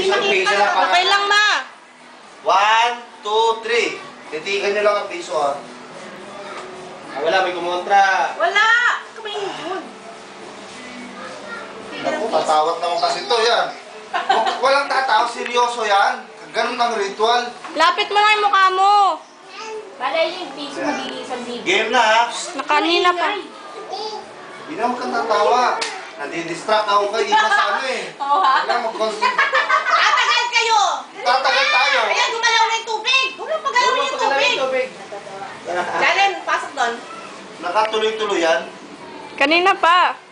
piso lang. para- Okay lang, ma. One, two, three. Titigan nyo lang ang piso ah. Ah, wala, may kumontra. Wala! Kamay yun. Naku, tatawat naman kasi to yan. Wa- Walang tatawa, seryoso yan. Ganun ang ritual. Lapit mo lang yung mukha mo. Bala yung piso magiging isang libo. Game na ha. Nakanina pa. Hindi naman kang tatawa. Nadidistract ako kayo iba sa ano eh. Oo ha? Kailangan mag-concentrate. Nakatuloy-tuloy yan. Kanina pa.